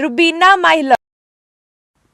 Rubina my love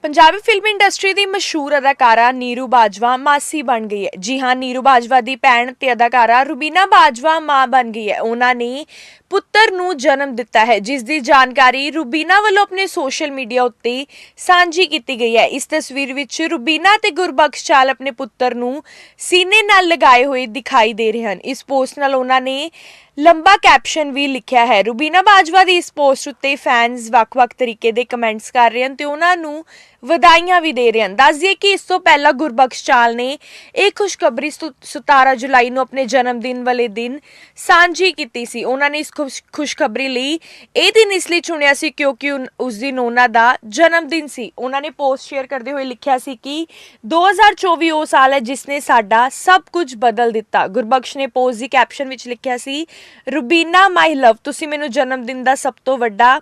Punjabi film industry ਦੀ ਮਸ਼ਹੂਰ ਅਦਾਕਾਰਾ ਨੀਰੂ ਬਾਜਵਾ ਮਾਸੀ ਬਣ ਗਈ ਹੈ। ਜੀ ਹਾਂ, ਨੀਰੂ ਬਾਜਵਾ ਦੀ ਭੈਣ ਤੇ ਅਦਾਕਾਰਾ ਰੁਬੀਨਾ ਬਾਜਵਾ ਮਾਂ ਬਣ ਗਈ ਹੈ। ਉਹਨਾਂ ਨੇ ਪੁੱਤਰ ਨੂੰ ਜਨਮ ਦਿੱਤਾ ਹੈ, ਜਿਸ ਦੀ ਜਾਣਕਾਰੀ ਰੂਬੀਨਾ ਵੱਲੋਂ ਆਪਣੇ ਸੋਸ਼ਲ ਮੀਡੀਆ ਉੱਤੇ ਸਾਂਝੀ ਕੀਤੀ ਗਈ ਹੈ। ਇਸ ਤਸਵੀਰ ਵਿੱਚ ਰੁਬੀਨਾ ਤੇ ਗੁਰਬਖਸ਼ ਚਾਲ ਆਪਣੇ ਪੁੱਤਰ ਨੂੰ ਸੀਨੇ ਨਾਲ ਲਗਾਏ ਹੋਏ ਦਿਖਾਈ ਦੇ ਰਹੇ ਹਨ। ਇਸ ਪੋਸਟ ਨਾਲ ਉਹਨਾਂ ਨੇ ਲੰਬਾ ਕੈਪਸ਼ਨ ਵੀ ਲਿਖਿਆ ਹੈ। ਰੂਬੀਨਾ ਬਾਜਵਾ ਦੀ ਇਸ ਪੋਸਟ ਉੱਤੇ ਫੈਨਸ ਵੱਖ-ਵੱਖ ਤਰੀਕੇ ਦੇ ਕਮੈਂਟਸ ਕਰ ਰਹੇ ਹਨ ਤੇ ਉਹਨਾਂ ਨੂੰ ਵਧਾਈਆਂ ਵੀ ਦੇ ਰਹੇ ਹਨ। ਦੱਸ ਦਈਏ ਕਿ ਇਸ ਤੋਂ ਪਹਿਲਾਂ ਗੁਰਬਖਸ਼ ਚਾਲ ਨੇ ਇਹ ਖੁਸ਼ਖਬਰੀ ਸਤ- 17 ਜੁਲਾਈ ਨੂੰ ਆਪਣੇ ਜਨਮ ਦਿਨ ਵਾਲੇ ਦਿਨ ਸਾਂਝੀ ਕੀਤੀ ਸੀ। ਉਹਨਾਂ ਨੇ ਇਸ ਖੁਸ਼ਖਬਰੀ ਲਈ। ਇਹ ਦਿਨ ਇਸ ਲਈ ਚੁਣਿਆ ਸੀ ਕਿਉਂਕਿ ਉਨ- ਉਸ ਦਿਨ ਉਹਨਾਂ ਦਾ ਜਨਮ ਦਿਨ ਸੀ। ਉਹਨਾਂ ਨੇ ਪੋਸਟ ਸ਼ੇਅਰ ਕਰਦੇ ਹੋਏ ਲਿਖਿਆ ਸੀ ਕਿ 2024 ਉਹ ਸਾਲ ਹੈ ਜਿਸ ਨੇ ਸਾਡਾ ਸਭ ਕੁਝ ਬਦਲ ਦਿੱਤਾ। ਗੁਰਬਖਸ਼ ਨੇ ਪੋਸਟ ਦੀ ਕੈਪਸ਼ਨ ਵਿੱਚ ਲਿਖਿਆ ਸੀ, ਰੁਬੀਨਾ, ਮਾਈ ਲਵ, ਤੁਸੀਂ ਮੈਨੂੰ ਜਨਮ ਦਿਨ ਦਾ ਸਭ ਤੋਂ ਵੱਡਾ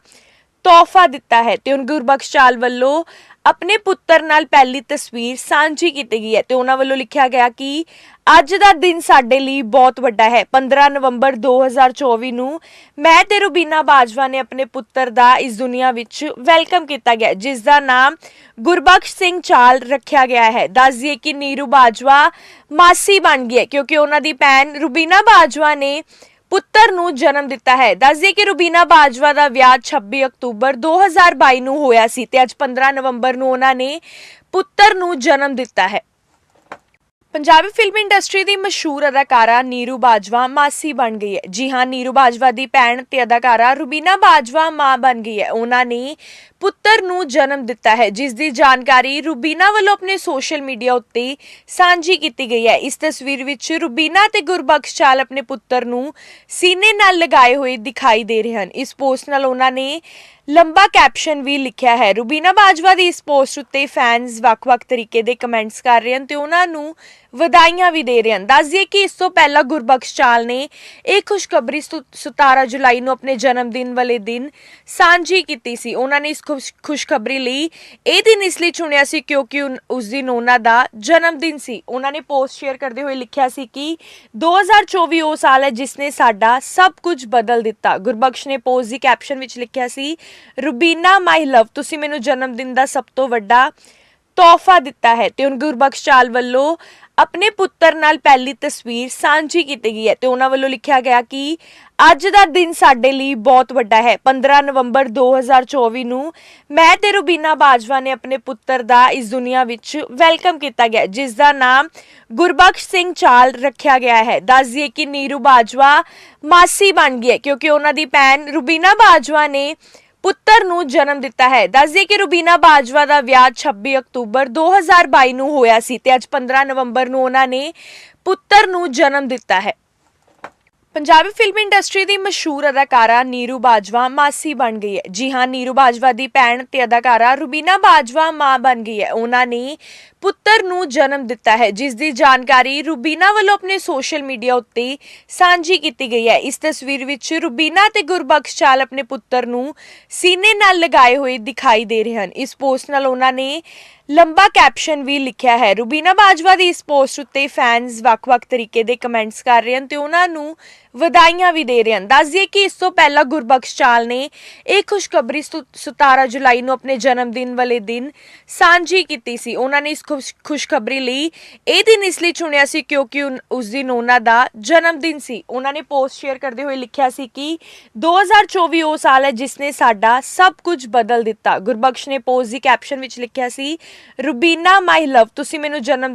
ਤੋਹਫਾ ਦਿੱਤਾ ਹੈ। ਤੇ ਹੁਣ ਗੁਰਬਖਸ਼ ਚਾਲ ਵੱਲੋਂ ਆਪਣੇ ਪੁੱਤਰ ਨਾਲ ਪਹਿਲੀ ਤਸਵੀਰ ਸਾਂਝੀ ਕੀਤੀ ਗਈ ਹੈ ਤੇ ਉਹਨਾਂ ਵੱਲੋਂ ਲਿਖਿਆ ਗਿਆ ਕਿ ਅੱਜ ਦਾ ਦਿਨ ਸਾਡੇ ਲਈ ਬਹੁਤ ਵੱਡਾ ਹੈ। 15 ਨਵੰਬਰ 2024 ਨੂੰ ਮੈਂ ਤੇ ਰੁਬੀਨਾ ਬਾਜਵਾ ਨੇ ਆਪਣੇ ਪੁੱਤਰ ਦਾ ਇਸ ਦੁਨੀਆ ਵਿੱਚ ਵੈਲਕਮ ਕੀਤਾ ਗਿਆ, ਜਿਸ ਦਾ ਨਾਮ ਗੁਰਬਖਸ਼ ਸਿੰਘ ਚਾਲ ਰੱਖਿਆ ਗਿਆ ਹੈ। ਦੱਸ ਦਈਏ ਕਿ ਨੀਰੂ ਬਾਜਵਾ ਮਾਸੀ ਬਣ ਗਈ ਹੈ, ਕਿਉਂਕਿ ਉਹਨਾਂ ਦੀ ਭੈਣ ਰੁਬੀਨਾ ਬਾਜਵਾ ਨੇ ਪੁੱਤਰ ਨੂੰ ਜਨਮ ਦਿੱਤਾ ਹੈ। ਦੱਸ ਕਿ ਰੁਬੀਨਾ ਬਾਜਵਾ ਦਾ ਵਿਆਹ 26 ਅਕਤੂਬਰ 2022 ਨੂੰ ਹੋਇਆ ਸੀ ਤੇ ਅੱਜ 15 ਨਵੰਬਰ ਨੂੰ ਉਹਨਾਂ ਨੇ ਪੁੱਤਰ ਨੂੰ ਜਨਮ ਦਿੱਤਾ ਹੈ। ਪੰਜਾਬੀ ਫਿਲਮ ਇੰਡਸਟਰੀ ਦੀ ਮਸ਼ਹੂਰ ਅਦਾਕਾਰਾ ਨੀਰੂ ਬਾਜਵਾ ਮਾਸੀ ਬਣ ਗਈ ਹੈ। ਜੀ ਹਾਂ, ਨੀਰੂ ਬਾਜਵਾ ਦੀ ਭੈਣ ਤੇ ਅਦਾਕਾਰਾ ਰੁਬੀਨਾ ਬਾਜਵਾ ਮਾਂ ਬਣ ਗਈ ਹੈ। ਉਹਨਾਂ ਨੇ ਪੁੱਤਰ ਨੂੰ ਜਨਮ ਦਿੱਤਾ ਹੈ, ਜਿਸ ਦੀ ਜਾਣਕਾਰੀ ਰੂਬੀਨਾ ਵੱਲੋਂ ਆਪਣੇ ਸੋਸ਼ਲ ਮੀਡੀਆ ਉੱਤੇ ਸਾਂਝੀ ਕੀਤੀ ਗਈ ਹੈ। ਇਸ ਤਸਵੀਰ ਵਿੱਚ ਰੁਬੀਨਾ ਤੇ ਗੁਰਬਖਸ਼ ਚਾਲ ਆਪਣੇ ਪੁੱਤਰ ਨੂੰ ਸੀਨੇ ਨਾਲ ਲਗਾਏ ਹੋਏ ਦਿਖਾਈ ਦੇ ਰਹੇ ਹਨ। ਇਸ ਪੋਸਟ ਨਾਲ ਉਹਨਾਂ ਨੇ ਲੰਬਾ ਕੈਪਸ਼ਨ ਵੀ ਲਿਖਿਆ ਹੈ। ਰੂਬੀਨਾ ਬਾਜਵਾ ਦੀ ਇਸ ਪੋਸਟ ਉੱਤੇ ਫੈਨਸ ਵੱਖ-ਵੱਖ ਤਰੀਕੇ ਦੇ ਕਮੈਂਟਸ ਕਰ ਰਹੇ ਹਨ ਤੇ ਉਹਨਾਂ ਨੂੰ ਵਧਾਈਆਂ ਵੀ ਦੇ ਰਹੇ ਹਨ। ਦੱਸ ਦਈਏ ਕਿ ਇਸ ਤੋਂ ਪਹਿਲਾਂ ਗੁਰਬਖਸ਼ ਚਾਲ ਨੇ ਇਹ ਖੁਸ਼ਖਬਰੀ ਸਤ- 17 ਜੁਲਾਈ ਨੂੰ ਆਪਣੇ ਜਨਮ ਦਿਨ ਵਾਲੇ ਦਿਨ ਸਾਂਝੀ ਕੀਤੀ ਸੀ। ਉਹਨਾਂ ਨੇ ਇਸ ਖੁਸ਼ਖਬਰੀ ਲਈ। ਇਹ ਦਿਨ ਇਸ ਲਈ ਚੁਣਿਆ ਸੀ ਕਿਉਂਕਿ ਉਨ- ਉਸ ਦਿਨ ਉਹਨਾਂ ਦਾ ਜਨਮ ਦਿਨ ਸੀ। ਉਹਨਾਂ ਨੇ ਪੋਸਟ ਸ਼ੇਅਰ ਕਰਦੇ ਹੋਏ ਲਿਖਿਆ ਸੀ ਕਿ 2024 ਉਹ ਸਾਲ ਹੈ ਜਿਸ ਨੇ ਸਾਡਾ ਸਭ ਕੁਝ ਬਦਲ ਦਿੱਤਾ। ਗੁਰਬਖਸ਼ ਨੇ ਪੋਸਟ ਦੀ ਕੈਪਸ਼ਨ ਵਿੱਚ ਲਿਖਿਆ ਸੀ, ਰੁਬੀਨਾ ਮਾਈ ਲਵ ਤੁਸੀਂ ਮੈਨੂੰ ਜਨਮ ਦਿਨ ਦਾ ਸਭ ਤੋਂ ਵੱਡਾ ਤੋਹਫਾ ਦਿੱਤਾ ਹੈ। ਤੇ ਹੁਣ ਗੁਰਬਖਸ਼ ਚਾਲ ਵੱਲੋਂ ਆਪਣੇ ਪੁੱਤਰ ਨਾਲ ਪਹਿਲੀ ਤਸਵੀਰ ਸਾਂਝੀ ਕੀਤੀ ਗਈ ਹੈ ਤੇ ਉਹਨਾਂ ਵੱਲੋਂ ਲਿਖਿਆ ਗਿਆ ਕਿ ਅੱਜ ਦਾ ਦਿਨ ਸਾਡੇ ਲਈ ਬਹੁਤ ਵੱਡਾ ਹੈ। 15 ਨਵੰਬਰ 2024 ਨੂੰ ਮੈਂ ਤੇ ਰੁਬੀਨਾ ਬਾਜਵਾ ਨੇ ਆਪਣੇ ਪੁੱਤਰ ਦਾ ਇਸ ਦੁਨੀਆ ਵਿੱਚ ਵੈਲਕਮ ਕੀਤਾ ਗਿਆ ਜਿਸ ਦਾ ਨਾਮ ਗੁਰਬਖਸ਼ ਸਿੰਘ ਚਾਲ ਰੱਖਿਆ ਗਿਆ ਹੈ। ਦੱਸ ਦਈਏ ਕਿ ਨੀਰੂ ਬਾਜਵਾ ਮਾਸੀ ਬਣ ਗਈ ਹੈ ਕਿਉਂਕਿ ਉਹਨਾਂ ਦੀ ਭੈਣ ਰੁਬੀਨਾ ਬਾਜਵਾ ਨੇ ਪੁੱਤਰ ਨੂੰ ਜਨਮ ਦਿੱਤਾ ਹੈ। ਦੱਸ ਕਿ ਰੁਬੀਨਾ ਬਾਜਵਾ ਦਾ ਵਿਆਹ 26 ਅਕਤੂਬਰ 2022 ਨੂੰ ਹੋਇਆ ਸੀ ਤੇ ਅੱਜ 15 ਨਵੰਬਰ ਨੂੰ ਉਹਨਾਂ ਨੇ ਪੁੱਤਰ ਨੂੰ ਜਨਮ ਦਿੱਤਾ ਹੈ। ਪੰਜਾਬੀ ਫਿਲਮ ਇੰਡਸਟਰੀ ਦੀ ਮਸ਼ਹੂਰ ਅਦਾਕਾਰਾ ਨੀਰੂ ਬਾਜਵਾ ਮਾਸੀ ਬਣ ਗਈ ਹੈ। ਜੀ ਹਾਂ, ਨੀਰੂ ਬਾਜਵਾ ਦੀ ਭੈਣ ਤੇ ਅਦਾਕਾਰਾ ਰੁਬੀਨਾ ਬਾਜਵਾ ਮਾਂ ਬਣ ਗਈ ਹੈ। ਉਹਨਾਂ ਨੇ ਪੁੱਤਰ ਨੂੰ ਜਨਮ ਦਿੱਤਾ ਹੈ, ਜਿਸ ਦੀ ਜਾਣਕਾਰੀ ਰੁਬੀਨਾ ਵੱਲੋਂ ਆਪਣੇ ਸੋਸ਼ਲ ਮੀਡੀਆ ਉੱਤੇ ਸਾਂਝੀ ਕੀਤੀ ਗਈ ਹੈ। ਇਸ ਤਸਵੀਰ ਵਿੱਚ ਰੁਬੀਨਾ ਤੇ ਗੁਰਬਖਸ਼ ਚਾਲ ਆਪਣੇ ਪੁੱਤਰ ਨੂੰ ਸੀਨੇ ਨਾਲ ਲਗਾਏ ਹੋਏ ਦਿਖਾਈ ਦੇ ਰਹੇ ਹਨ। ਇਸ ਪੋਸਟ ਨਾਲ ਉਹਨਾਂ ਨੇ ਲੰਬਾ ਕੈਪਸ਼ਨ ਵੀ ਲਿਖਿਆ ਹੈ। ਰੁਬੀਨਾ ਬਾਜਵਾ ਦੀ ਇਸ ਪੋਸਟ ਉੱਤੇ ਫੈਨਸ ਵੱਖ-ਵੱਖ ਤਰੀਕੇ ਦੇ ਕਮੈਂਟਸ ਕਰ ਰਹੇ ਹਨ ਤੇ ਉਹਨਾਂ ਨੂੰ ਵਧਾਈਆਂ ਵੀ ਦੇ ਰਹੇ ਹਨ। ਦੱਸ ਦਈਏ ਕਿ ਇਸ ਤੋਂ ਪਹਿਲਾਂ ਗੁਰਬਖਸ਼ ਚਾਲ ਨੇ ਇਹ ਖੁਸ਼ਖਬਰੀ ਸਤ- 17 ਜੁਲਾਈ ਨੂੰ ਆਪਣੇ ਜਨਮ ਦਿਨ ਵਾਲੇ ਦਿਨ ਸਾਂਝੀ ਕੀਤੀ ਸੀ। ਉਹਨਾਂ ਨੇ ਇਸ ਖੁਸ਼- ਖੁਸ਼ਖਬਰੀ ਲਈ ਇਹ ਦਿਨ ਇਸ ਲਈ ਚੁਣਿਆ ਸੀ ਕਿਉਂਕਿ ਉਨ- ਉਸ ਦਿਨ ਉਹਨਾਂ ਦਾ ਜਨਮ ਦਿਨ ਸੀ। ਉਹਨਾਂ ਨੇ ਪੋਸਟ ਸ਼ੇਅਰ ਕਰਦੇ ਹੋਏ ਲਿਖਿਆ ਸੀ ਕਿ 2024 ਉਹ ਸਾਲ ਹੈ ਜਿਸ ਨੇ ਸਾਡਾ ਸਭ ਕੁਝ ਬਦਲ ਦਿੱਤਾ। ਗੁਰਬਖਸ਼ ਨੇ ਪੋਸਟ ਦੀ ਕੈਪਸ਼ਨ ਵਿੱਚ ਲਿਖਿਆ ਸੀ ਰੁਬੀਨਾ ਮਾਈ ਲਵ ਤੁਸੀਂ ਮੈਨੂੰ ਜਨਮ ਦਿਨ